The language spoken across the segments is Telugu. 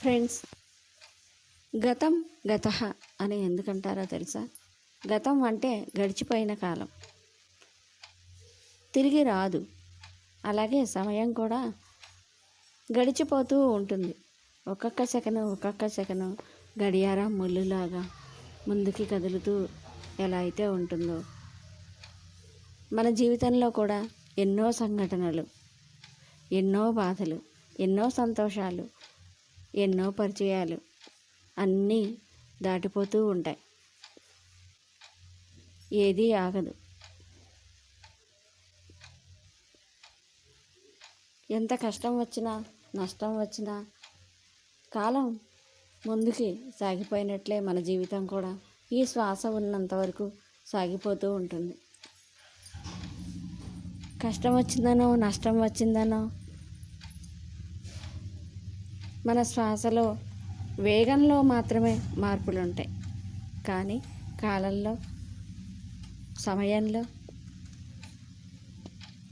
ఫ్రెండ్స్ గతం గత అని ఎందుకంటారో తెలుసా? గతం అంటే గడిచిపోయిన కాలం. తిరిగి రాదు. అలాగే సమయం కూడా గడిచిపోతూ ఉంటుంది. ఒక్కొక్క సెకను ఒక్కొక్క సెకను గడియారం ముళ్ళులాగా ముందుకి కదులుతూ ఎలా అయితే ఉంటుందో. మన జీవితంలో కూడా ఎన్నో సంఘటనలు ఎన్నో బాధలు ఎన్నో సంతోషాలు ఎన్నో పరిచయాలు అన్నీ దాటిపోతూ ఉంటాయి. ఏదీ ఆగదు. ఎంత కష్టం వచ్చినా నష్టం వచ్చినా కాలం ముందుకి సాగిపోయినట్లే మన జీవితం కూడా ఈ శ్వాస ఉన్నంత వరకు సాగిపోతూ ఉంటుంది. కష్టం వచ్చిందనో నష్టం వచ్చిందనో మన శ్వాసలో వేగంలో మాత్రమే మార్పులు ఉంటాయి కానీ కాలంలో సమయంలో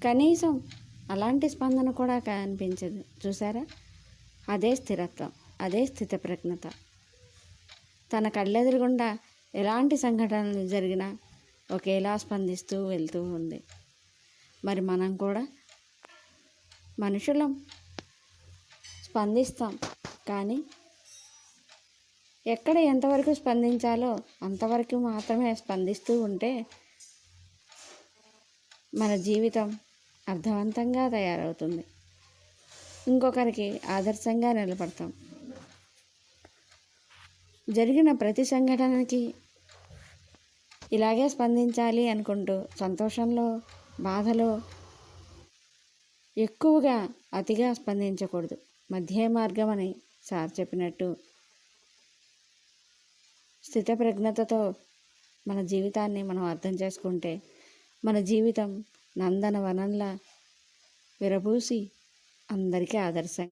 కనీసం అలాంటి స్పందన కూడా కనిపించదు. చూసారా? అదే స్థిరత్వం అదే స్థితప్రజ్ఞత తన కళ్ళెదురుగుండా ఎలాంటి సంఘటనలు జరిగినా ఒకేలా స్పందిస్తూ వెళ్తూ ఉంది. మరి మనం కూడా మనుషులం స్పందిస్తాం. కానీ ఎక్కడ ఎంతవరకు స్పందించాలో అంతవరకు మాత్రమే స్పందిస్తూ ఉంటే మన జీవితం అర్థవంతంగా తయారవుతుంది. ఇంకొకరికి ఆదర్శంగా నిలబడతాం. జరిగిన ప్రతి సంఘటనకి ఇలాగే స్పందించాలి అనుకుంటూ సంతోషంలో బాధలో ఎక్కువగా అతిగా స్పందించకూడదు. మధ్య మార్గం అని సార్ చెప్పినట్టు. స్థితప్రజ్ఞతతో మన జీవితాన్ని మనం అర్థం చేసుకుంటే మన జీవితం నందనవనంలా విరబూసి అందరికీ ఆదర్శం.